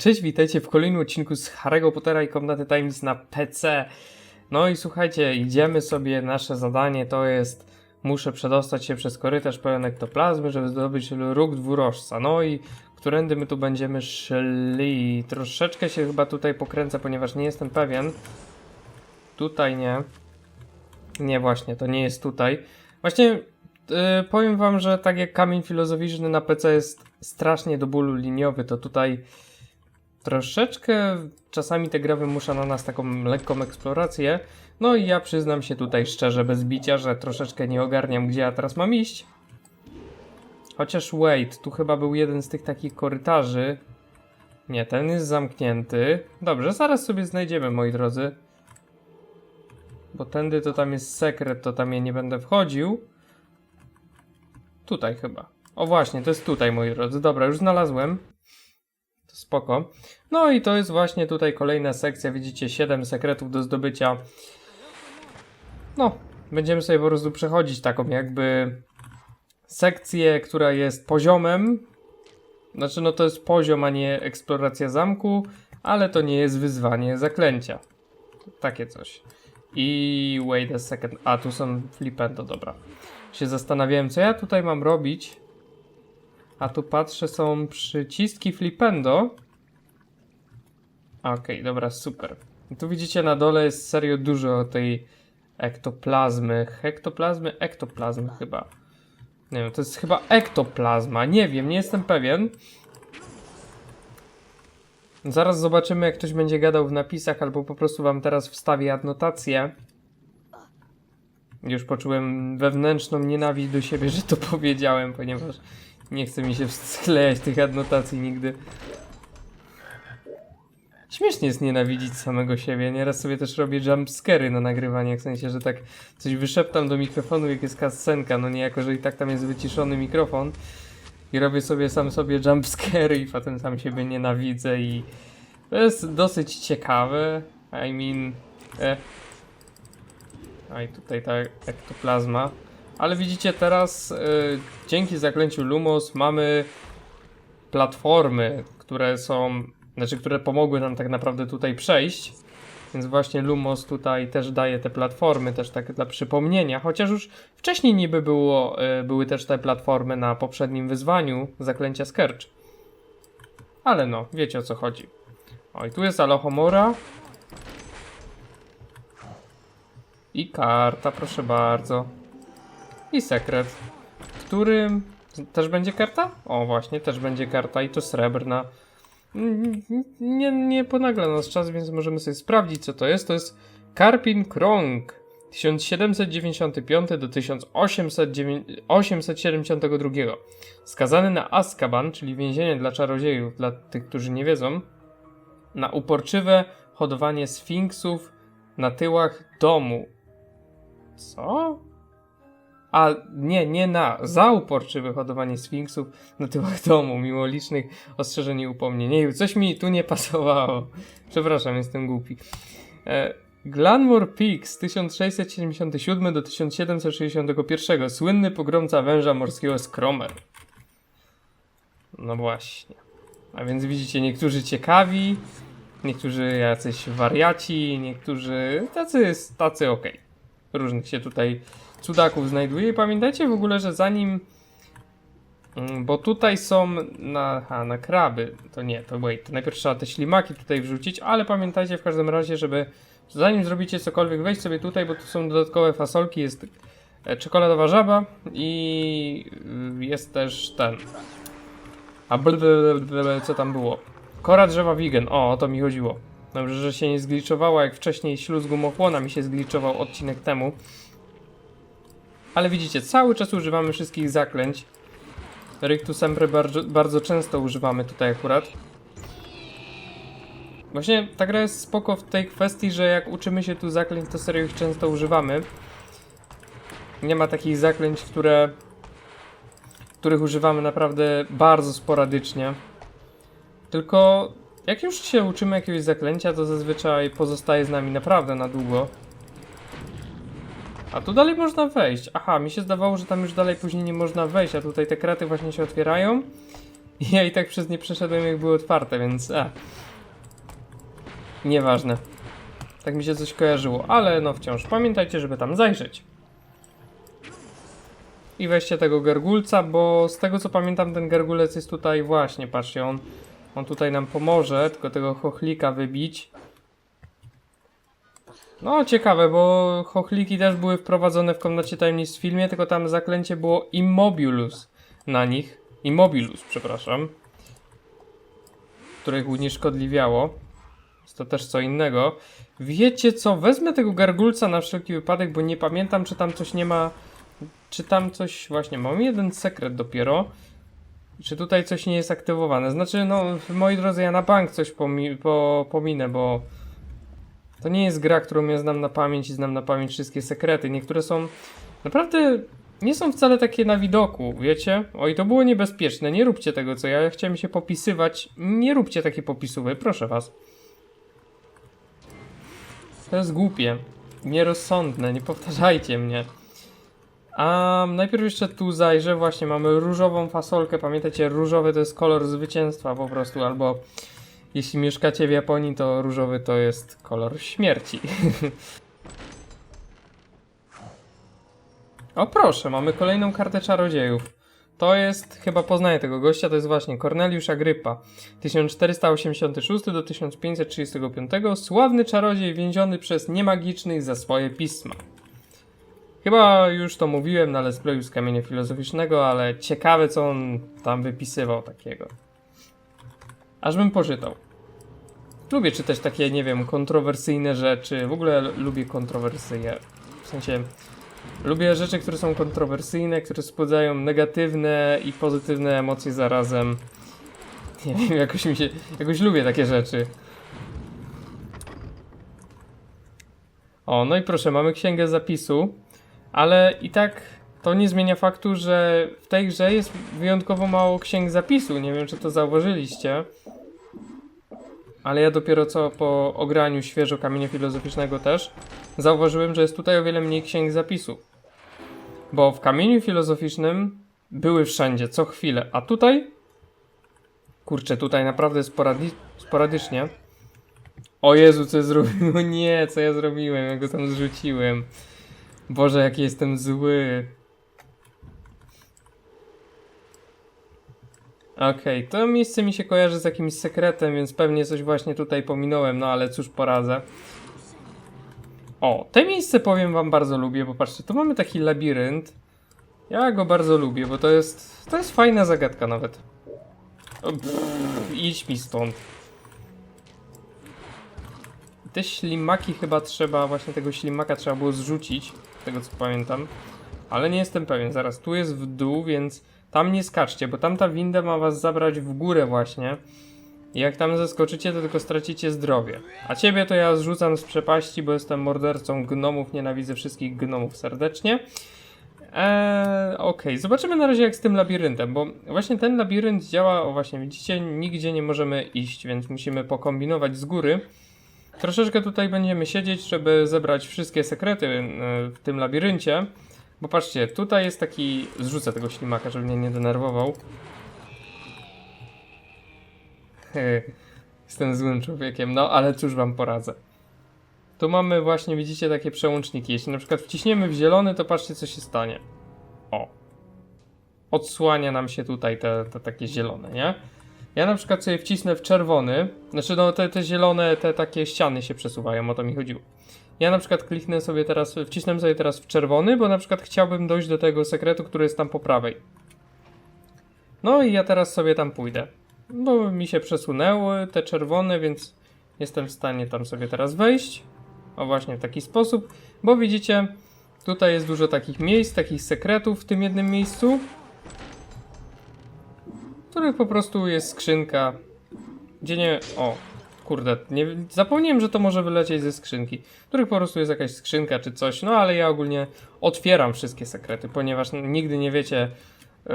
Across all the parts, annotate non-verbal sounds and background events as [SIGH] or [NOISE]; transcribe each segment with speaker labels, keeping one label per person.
Speaker 1: Cześć, witajcie w kolejnym odcinku z Harry'ego Pottera i Komnaty Times na PC. No i słuchajcie, idziemy sobie, nasze zadanie to jest muszę przedostać się przez korytarz pełen ektoplazmy, żeby zdobyć róg dwurożca. No i którędy my tu będziemy szli? Troszeczkę się chyba tutaj pokręcę, ponieważ nie jestem pewien. Tutaj nie. Nie, właśnie, to nie jest tutaj. Właśnie yy, powiem wam, że tak jak kamień filozoficzny na PC jest strasznie do bólu liniowy, to tutaj troszeczkę czasami te gra wymusza na nas taką lekką eksplorację. No i ja przyznam się tutaj szczerze, bez bicia, że troszeczkę nie ogarniam, gdzie ja teraz mam iść. Chociaż wait, tu chyba był jeden z tych takich korytarzy. Nie, ten jest zamknięty. Dobrze, zaraz sobie znajdziemy, moi drodzy. Bo tędy to tam jest sekret, to tam ja nie będę wchodził. Tutaj chyba. O właśnie, to jest tutaj, moi drodzy. Dobra, już znalazłem. Spoko. No i to jest właśnie tutaj kolejna sekcja. Widzicie, 7 sekretów do zdobycia. No, będziemy sobie po prostu przechodzić taką jakby sekcję, która jest poziomem. Znaczy, no to jest poziom, a nie eksploracja zamku, ale to nie jest wyzwanie zaklęcia. Takie coś. I wait a second. A, tu są flipendo, dobra. Się zastanawiałem, co ja tutaj mam robić. A tu patrzę, są przyciski flipendo. Okej, dobra, super. Tu widzicie na dole jest serio dużo tej ektoplazmy. Hektoplazmy? Ektoplazmy chyba. Nie wiem, to jest chyba ektoplazma. Nie wiem, nie jestem pewien. Zaraz zobaczymy, jak ktoś będzie gadał w napisach, albo po prostu wam teraz wstawię adnotację. Już poczułem wewnętrzną nienawiść do siebie, że to powiedziałem, ponieważ nie chce mi się sklejać tych adnotacji nigdy. Śmiesznie jest nienawidzić samego siebie. Nieraz sobie też robię jumpscary na nagrywanie, w sensie, że tak coś wyszeptam do mikrofonu, jak jest kascenka, no niejako, że i tak tam jest wyciszony mikrofon i robię sobie sam sobie jumpscary i potem sam siebie nienawidzę i to jest dosyć ciekawe. I mean... A i tutaj ta ektoplazma. Ale widzicie teraz, y, dzięki zaklęciu Lumos mamy platformy, które są, znaczy, które pomogły nam tak naprawdę tutaj przejść. Więc właśnie Lumos tutaj też daje te platformy, też tak dla przypomnienia, chociaż już wcześniej niby było, y, były też te platformy na poprzednim wyzwaniu zaklęcia Skercz. Ale no, wiecie o co chodzi. Oj, tu jest Alohomora. I karta, proszę bardzo. I sekret, w którym też będzie karta? O, właśnie, też będzie karta i to srebrna. Nie, nie ponagla nas czas, więc możemy sobie sprawdzić, co to jest. To jest Karpin Krong 1795 do 1872. Skazany na Azkaban, czyli więzienie dla czarodziejów, dla tych, którzy nie wiedzą, na uporczywe hodowanie sfinksów na tyłach domu. Co? A nie, nie na, za uporczywe hodowanie sfinksów na tyłach domu, mimo licznych ostrzeżeń i upomnień. Nie, coś mi tu nie pasowało. Przepraszam, jestem głupi. E, Glanmore Peak z 1677 do 1761. Słynny pogromca węża morskiego Skromer. No właśnie. A więc widzicie, niektórzy ciekawi, niektórzy jacyś wariaci, niektórzy tacy, tacy okej. Różnych się tutaj cudaków znajduje. I pamiętajcie w ogóle, że zanim. mm, Bo tutaj są na, aha, na kraby. To nie, to wait. Najpierw trzeba te ślimaki tutaj wrzucić, ale pamiętajcie w każdym razie, żeby zanim zrobicie cokolwiek, wejść sobie tutaj, bo tu są dodatkowe fasolki. Jest e, czekoladowa żaba i y, jest też ten. A blablabla, co tam było? Kora drzewa vegan. O, o to mi chodziło. Dobrze, że się nie zgliczowała, jak wcześniej śluz gumochłona mi się zgliczował odcinek temu. Ale widzicie, cały czas używamy wszystkich zaklęć. Rictus Sempre bardzo, bardzo często używamy tutaj akurat. Właśnie ta gra jest spoko w tej kwestii, że jak uczymy się tu zaklęć, to serio ich często używamy. Nie ma takich zaklęć, które... których używamy naprawdę bardzo sporadycznie. Tylko jak już się uczymy jakiegoś zaklęcia, to zazwyczaj pozostaje z nami naprawdę na długo. A tu dalej można wejść. Aha, mi się zdawało, że tam już dalej później nie można wejść, a tutaj te kraty właśnie się otwierają. I ja i tak przez nie przeszedłem, jak były otwarte, więc a. Nieważne. Tak mi się coś kojarzyło, ale no wciąż pamiętajcie, żeby tam zajrzeć. I weźcie tego gargulca, bo z tego co pamiętam, ten gargulec jest tutaj właśnie, patrzcie, on, on tutaj nam pomoże, tylko tego chochlika wybić. No, ciekawe, bo chochliki też były wprowadzone w Komnacie Tajemnic w filmie, tylko tam zaklęcie było Immobilus na nich. Immobilus, przepraszam. Które ich unieszkodliwiało. Jest to też co innego. Wiecie co? Wezmę tego gargulca na wszelki wypadek, bo nie pamiętam, czy tam coś nie ma. Czy tam coś. Właśnie, mam jeden sekret dopiero. Czy tutaj coś nie jest aktywowane? Znaczy, no, moi drodzy, ja na bank coś pomi po pominę, bo. To nie jest gra, którą ja znam na pamięć i znam na pamięć wszystkie sekrety. Niektóre są naprawdę nie są wcale takie na widoku, wiecie? Oj, to było niebezpieczne. Nie róbcie tego, co ja. Chciałem się popisywać. Nie róbcie takie popisówy, proszę was. To jest głupie. Nierozsądne, nie powtarzajcie mnie. A najpierw jeszcze tu zajrzę. Właśnie mamy różową fasolkę. Pamiętajcie, różowy to jest kolor zwycięstwa po prostu, albo jeśli mieszkacie w Japonii, to różowy to jest kolor śmierci. [LAUGHS] o proszę, mamy kolejną kartę czarodziejów. To jest, chyba poznaję tego gościa, to jest właśnie Corneliusz Agrypa. 1486 do 1535, sławny czarodziej więziony przez niemagicznych za swoje pisma. Chyba już to mówiłem na Let's Playu z kamienia filozoficznego, ale ciekawe co on tam wypisywał takiego. Aż bym poczytał. Lubię czytać takie, nie wiem, kontrowersyjne rzeczy. W ogóle lubię kontrowersje. W sensie, lubię rzeczy, które są kontrowersyjne, które wzbudzają negatywne i pozytywne emocje zarazem. [LAUGHS] Nie wiem, jakoś mi się, jakoś lubię takie rzeczy. O, no i proszę, mamy księgę zapisu, ale i tak to nie zmienia faktu, że w tej grze jest wyjątkowo mało księg zapisu. Nie wiem, czy to zauważyliście. Ale ja dopiero co po ograniu świeżo kamienia filozoficznego też zauważyłem, że jest tutaj o wiele mniej księg zapisu. Bo w kamieniu filozoficznym były wszędzie, co chwilę, a tutaj kurczę, tutaj naprawdę sporadi sporadycznie. O Jezu, co ja zrobiłem? O [LAUGHS] nie, co ja zrobiłem? Ja go tam zrzuciłem. Boże, jaki jestem zły. Okej, to miejsce mi się kojarzy z jakimś sekretem, więc pewnie coś właśnie tutaj pominąłem, no ale cóż poradzę. O, te miejsce powiem wam bardzo lubię, bo patrzcie, tu mamy taki labirynt. Ja go bardzo lubię, bo to jest, to jest fajna zagadka nawet. Pff, idź mi stąd. Te ślimaki chyba trzeba, właśnie tego ślimaka trzeba było zrzucić, z tego co pamiętam. Ale nie jestem pewien, zaraz, tu jest w dół, więc tam nie skaczcie, bo tamta winda ma was zabrać w górę właśnie. I jak tam zeskoczycie, to tylko stracicie zdrowie. A ciebie to ja zrzucam z przepaści, bo jestem mordercą gnomów, nienawidzę wszystkich gnomów serdecznie. Eee, Okej, zobaczymy na razie jak z tym labiryntem, bo właśnie ten labirynt działa, o właśnie widzicie, nigdzie nie możemy iść, więc musimy pokombinować z góry. Troszeczkę tutaj będziemy siedzieć, żeby zebrać wszystkie sekrety e, w tym labiryncie. Bo patrzcie, tutaj jest taki... Zrzucę tego ślimaka, żeby mnie nie denerwował. Jestem złym człowiekiem, no ale cóż wam poradzę. Tu mamy właśnie, widzicie, takie przełączniki. Jeśli na przykład wciśniemy w zielony, to patrzcie, co się stanie. O. Odsłania nam się tutaj te, te takie zielone, nie? Ja na przykład sobie wcisnę w czerwony, znaczy no te, te zielone, te takie ściany się przesuwają, o to mi chodziło. Ja na przykład kliknę sobie teraz, wcisnę sobie teraz w czerwony, bo na przykład chciałbym dojść do tego sekretu, który jest tam po prawej. No i ja teraz sobie tam pójdę. Bo mi się przesunęły te czerwone, więc jestem w stanie tam sobie teraz wejść. O właśnie w taki sposób, bo widzicie, tutaj jest dużo takich miejsc, takich sekretów w tym jednym miejscu, w których po prostu jest skrzynka, gdzie nie... O, kurde, nie, zapomniałem, że to może wylecieć ze skrzynki, w których po prostu jest jakaś skrzynka czy coś, no ale ja ogólnie otwieram wszystkie sekrety, ponieważ nigdy nie wiecie, y,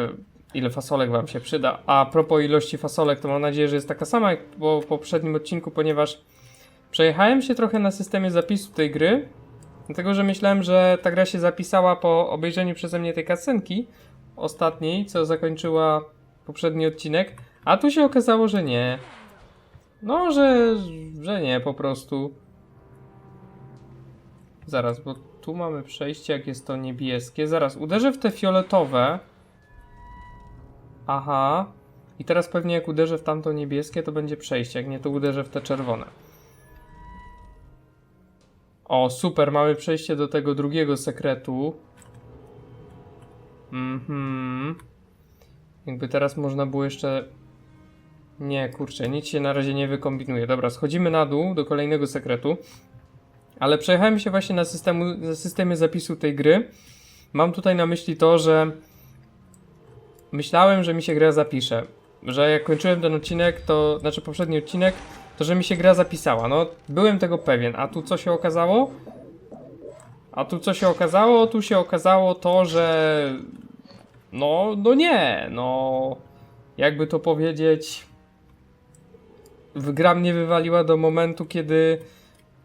Speaker 1: ile fasolek wam się przyda. A propos ilości fasolek, to mam nadzieję, że jest taka sama jak po poprzednim odcinku, ponieważ przejechałem się trochę na systemie zapisu tej gry, dlatego że myślałem, że ta gra się zapisała po obejrzeniu przeze mnie tej kasenki ostatniej, co zakończyła poprzedni odcinek, A tu się okazało, że nie. No, że, że nie, po prostu. Zaraz, bo tu mamy przejście, jak jest to niebieskie. Zaraz, uderzę w te fioletowe. Aha. I teraz pewnie jak uderzę w tamto niebieskie, to będzie przejście. Jak nie, to uderzę w te czerwone. O, super, mamy przejście do tego drugiego sekretu. Mhm. Jakby teraz można było jeszcze... Nie, kurczę, nic się na razie nie wykombinuje. Dobra, schodzimy na dół do kolejnego sekretu. Ale przejechałem się właśnie na, systemu, na systemie zapisu tej gry. Mam tutaj na myśli to, że myślałem, że mi się gra zapisze. Że jak kończyłem ten odcinek, to znaczy poprzedni odcinek, to że mi się gra zapisała. No, byłem tego pewien. A tu co się okazało? A tu co się okazało? Tu się okazało to, że no, no nie, no jakby to powiedzieć gra mnie wywaliła do momentu, kiedy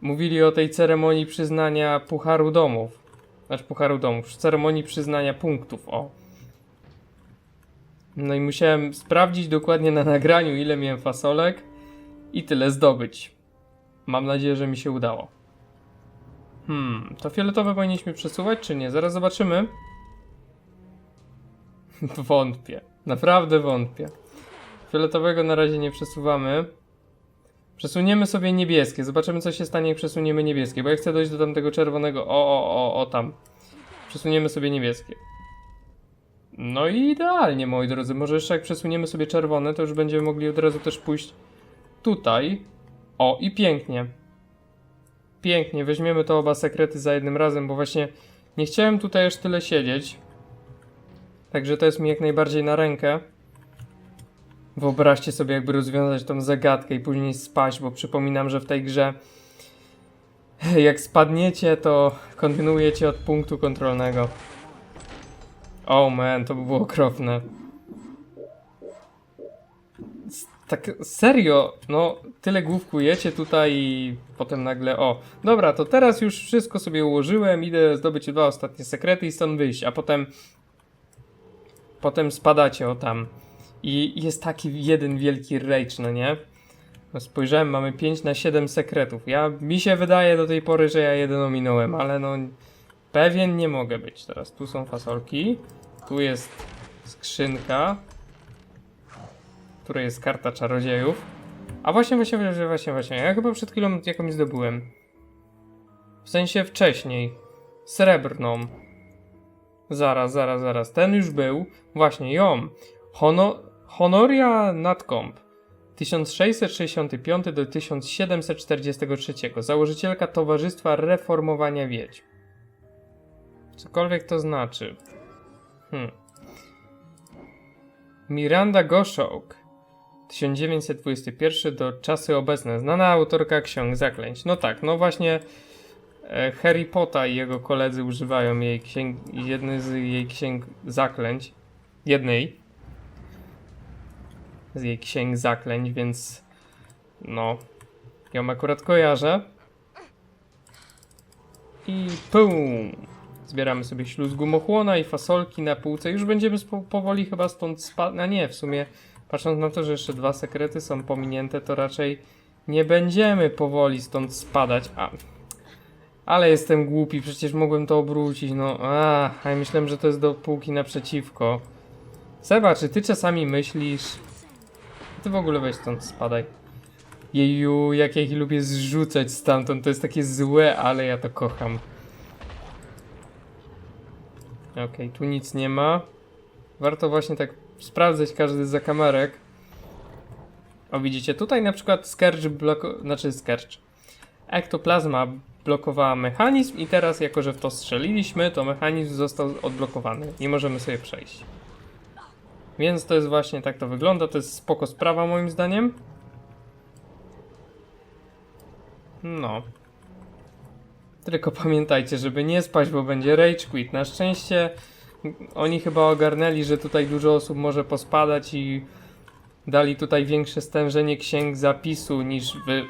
Speaker 1: mówili o tej ceremonii przyznania Pucharu Domów. Znaczy Pucharu Domów, ceremonii przyznania punktów, o. No i musiałem sprawdzić dokładnie na nagraniu, ile miałem fasolek i tyle zdobyć. Mam nadzieję, że mi się udało. Hmm, to fioletowe powinniśmy przesuwać, czy nie? Zaraz zobaczymy. [LAUGHS] wątpię. Naprawdę wątpię. Fioletowego na razie nie przesuwamy. Przesuniemy sobie niebieskie. Zobaczymy, co się stanie, jak przesuniemy niebieskie. Bo ja chcę dojść do tamtego czerwonego. O, o, o, o, tam. Przesuniemy sobie niebieskie. No i idealnie, moi drodzy. Może jeszcze jak przesuniemy sobie czerwone, to już będziemy mogli od razu też pójść tutaj. O, i pięknie. Pięknie, weźmiemy to oba sekrety za jednym razem, bo właśnie nie chciałem tutaj już tyle siedzieć. Także to jest mi jak najbardziej na rękę. Wyobraźcie sobie, jakby rozwiązać tą zagadkę i później spaść, bo przypominam, że w tej grze [LAUGHS] jak spadniecie, to kontynuujecie od punktu kontrolnego. Oh man, to by było okropne. Tak serio, no tyle główkujecie tutaj i potem nagle o, dobra, to teraz już wszystko sobie ułożyłem, idę zdobyć dwa ostatnie sekrety i stąd wyjść, a potem potem spadacie o tam. I jest taki jeden wielki rage, no nie? No spojrzałem, mamy 5 na 7 sekretów. Ja, mi się wydaje do tej pory, że ja jeden ominąłem, ale no pewien nie mogę być. Teraz tu są fasolki, tu jest skrzynka, w jest karta czarodziejów. A właśnie, właśnie, właśnie, właśnie, właśnie. Ja chyba przed chwilą jakąś zdobyłem. W sensie wcześniej. Srebrną. Zaraz, zaraz, zaraz. Ten już był. Właśnie, ją. Hono Honoria Natcomb. 1665 do 1743. Założycielka Towarzystwa Reformowania Wiedźm. Cokolwiek to znaczy. Hmm. Miranda Goshawk. 1921 do czasy obecne. Znana autorka ksiąg zaklęć. No tak, no właśnie e, Harry Potter i jego koledzy używają jej księg, jednej z jej księg zaklęć. Jednej z jej księg zaklęć, więc no, ją akurat kojarzę. I pum! Zbieramy sobie śluz gumochłona i fasolki na półce. Już będziemy powoli chyba stąd spadać. A nie, w sumie patrząc na to, że jeszcze dwa sekrety są pominięte, to raczej nie będziemy powoli stąd spadać. A, ale jestem głupi, przecież mogłem to obrócić. No, a, a myślałem, że to jest do półki naprzeciwko. Seba, czy ty czasami myślisz, ty w ogóle weź stąd spadaj. Jeju, jak ja ich lubię zrzucać stamtąd, to jest takie złe, ale ja to kocham. Okej, tu nic nie ma. Warto właśnie tak sprawdzać każdy zakamarek. O, widzicie, tutaj na przykład Scourge bloko... znaczy Scourge. Ektoplazma blokowała mechanizm i teraz, jako że w to strzeliliśmy, to mechanizm został odblokowany. Nie możemy sobie przejść. Więc to jest właśnie tak to wygląda. To jest spoko sprawa moim zdaniem. No. Tylko pamiętajcie, żeby nie spać, bo będzie rage quit. Na szczęście oni chyba ogarnęli, że tutaj dużo osób może pospadać i dali tutaj większe stężenie księg zapisu niż wy.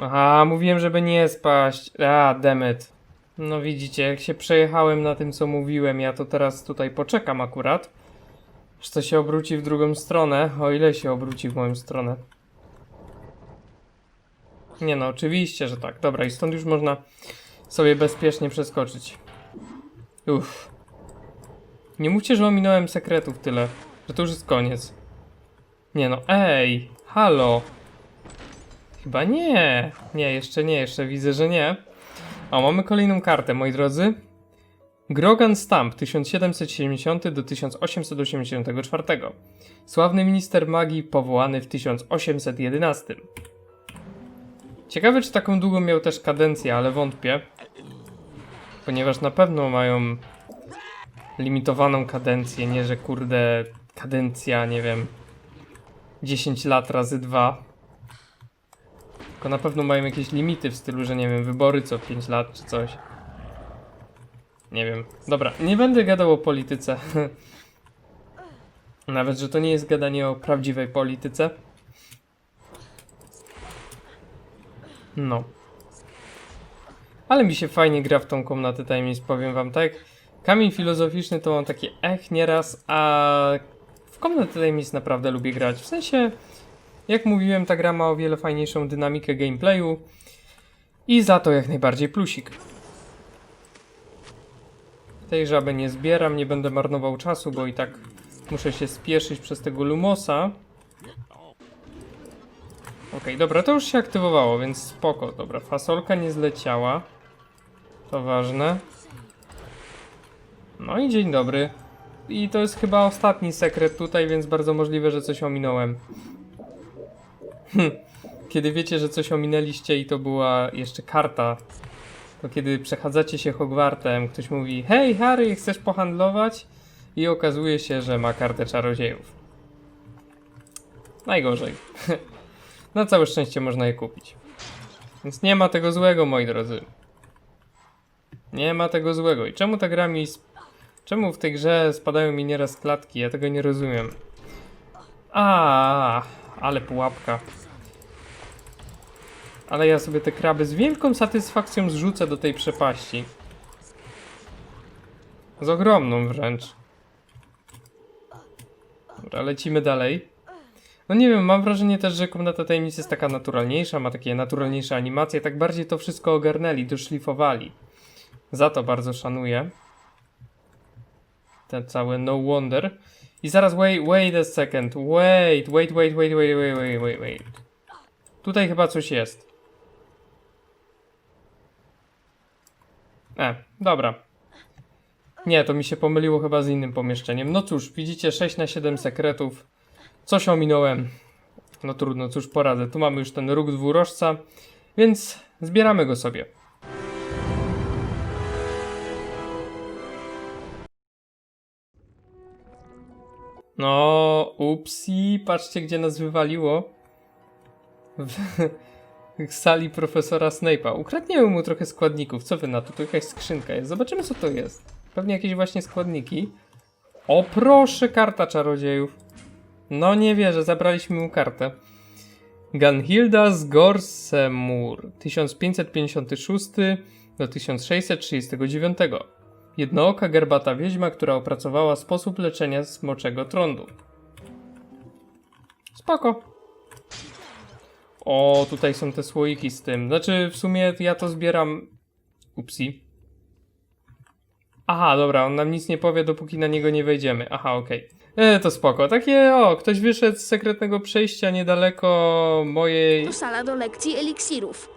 Speaker 1: Aha, mówiłem, żeby nie spaść. A, demet. No widzicie, jak się przejechałem na tym, co mówiłem, ja to teraz tutaj poczekam akurat. Czy to się obróci w drugą stronę? O ile się obróci w moją stronę? Nie no, oczywiście, że tak. Dobra, i stąd już można sobie bezpiecznie przeskoczyć. Uff. Nie mówcie, że ominąłem sekretów tyle, że to już jest koniec. Nie no, ej, halo. Chyba nie. Nie, jeszcze nie, jeszcze widzę, że nie. O, mamy kolejną kartę, moi drodzy. Grogan Stamp 1770 do 1884. Sławny minister magii powołany w 1811. Ciekawe, czy taką długą miał też kadencję, ale wątpię. Ponieważ na pewno mają limitowaną kadencję, nie że kurde kadencja, nie wiem, 10 lat razy 2. Tylko na pewno mają jakieś limity w stylu, że nie wiem, wybory co 5 lat czy coś. Nie wiem. Dobra, nie będę gadał o polityce. [LAUGHS] Nawet, że to nie jest gadanie o prawdziwej polityce. No. Ale mi się fajnie gra w tą komnatę tajemnic, powiem wam tak. Kamień filozoficzny to mam takie ech nieraz, a w komnatę tajemnic naprawdę lubię grać. W sensie, jak mówiłem, ta gra ma o wiele fajniejszą dynamikę gameplayu i za to jak najbardziej plusik. Tej żaby nie zbieram, nie będę marnował czasu, bo i tak muszę się spieszyć przez tego Lumosa. Okej, dobra, to już się aktywowało, więc spoko. Dobra, fasolka nie zleciała. To ważne. No i dzień dobry. I to jest chyba ostatni sekret tutaj, więc bardzo możliwe, że coś ominąłem. Hm. Kiedy wiecie, że coś ominęliście i to była jeszcze karta, to kiedy przechadzacie się Hogwartem, ktoś mówi Hej Harry, chcesz pohandlować? I okazuje się, że ma kartę czarodziejów. Najgorzej. [LAUGHS] Na całe szczęście można je kupić. Więc nie ma tego złego, moi drodzy. Nie ma tego złego. I czemu ta gra mi... Czemu w tej grze spadają mi nieraz klatki? Ja tego nie rozumiem. A, ale pułapka. Ale ja sobie te kraby z wielką satysfakcją zrzucę do tej przepaści. Z ogromną wręcz. Dobra, lecimy dalej. No nie wiem, mam wrażenie też, że komnata tajemnic jest taka naturalniejsza, ma takie naturalniejsze animacje, tak bardziej to wszystko ogarnęli, doszlifowali. Za to bardzo szanuję. Ten cały no wonder. I zaraz wait, wait a second, wait, wait, wait, wait, wait, wait, wait, wait, wait. Tutaj chyba coś jest. E, dobra. Nie, to mi się pomyliło chyba z innym pomieszczeniem. No cóż, widzicie 6 na 7 sekretów. Coś ominąłem. No trudno, cóż poradzę. Tu mamy już ten róg dwurożca, więc zbieramy go sobie. No, upsi, patrzcie gdzie nas wywaliło. Sali profesora Snape'a. Ukradniemy mu trochę składników. Co wy na to? Tu jakaś skrzynka jest. Zobaczymy co to jest. Pewnie jakieś właśnie składniki. O proszę, karta czarodziejów. No nie wierzę, zabraliśmy mu kartę. Gunhilda z Gorsemur 1556 do 1639. Jednooka gerbata wiedźma, która opracowała sposób leczenia smoczego trądu. Spoko. O, tutaj są te słoiki z tym. Znaczy, w sumie ja to zbieram. Upsi. Aha, dobra, on nam nic nie powie, dopóki na niego nie wejdziemy. Aha, okej. E, to spoko. Takie, o, ktoś wyszedł z sekretnego przejścia niedaleko mojej...
Speaker 2: To sala do lekcji eliksirów.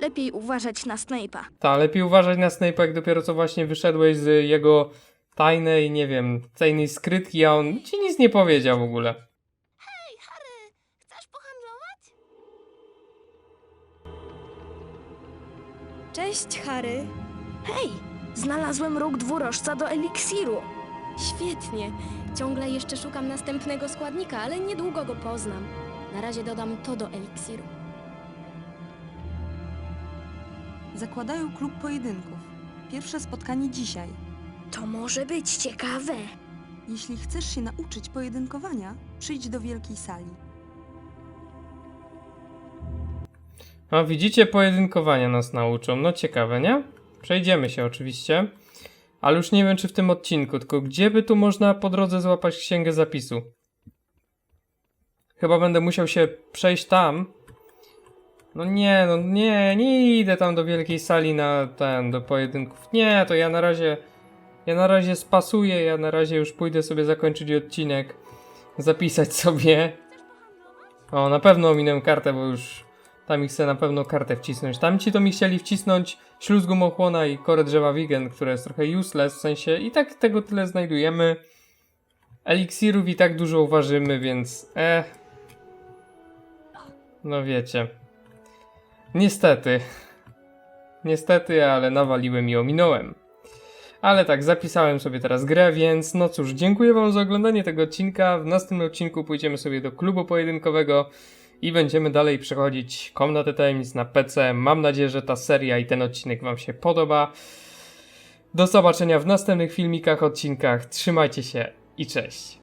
Speaker 2: Lepiej uważać na Snape'a.
Speaker 1: Ta, lepiej uważać na Snape'a, jak dopiero co właśnie wyszedłeś z jego tajnej, nie wiem, tajnej skrytki, a on ci nic nie powiedział w ogóle.
Speaker 3: Cześć, Harry.
Speaker 2: Hej, znalazłem róg dwurożca do eliksiru.
Speaker 3: Świetnie. Ciągle jeszcze szukam następnego składnika, ale niedługo go poznam. Na razie dodam to do eliksiru.
Speaker 4: Zakładają klub pojedynków. Pierwsze spotkanie dzisiaj.
Speaker 2: To może być ciekawe.
Speaker 4: Jeśli chcesz się nauczyć pojedynkowania, przyjdź do wielkiej sali.
Speaker 1: A widzicie, pojedynkowania nas nauczą. No ciekawe, nie? Przejdziemy się oczywiście. Ale już nie wiem, czy w tym odcinku, tylko gdzie by tu można po drodze złapać księgę zapisu? Chyba będę musiał się przejść tam. No nie, no nie, nie idę tam do wielkiej sali na ten, do pojedynków. Nie, to ja na razie, ja na razie spasuję, ja na razie już pójdę sobie zakończyć odcinek, zapisać [LAUGHS] sobie. O, na pewno ominę kartę, bo już tam ich chcę na pewno kartę wcisnąć. Tamci to mi chcieli wcisnąć śluz gumochłona i korę drzewa vegan, które jest trochę useless, w sensie i tak tego tyle znajdujemy. Eliksirów i tak dużo uważymy, więc eh. No wiecie. Niestety. Niestety, ale nawaliłem i ominąłem. Ale tak, zapisałem sobie teraz grę, więc no cóż, dziękuję wam za oglądanie tego odcinka. W następnym odcinku pójdziemy sobie do klubu pojedynkowego i będziemy dalej przechodzić Komnatę Tajemnic na PC. Mam nadzieję, że ta seria i ten odcinek wam się podoba. Do zobaczenia w następnych filmikach, odcinkach. Trzymajcie się i cześć.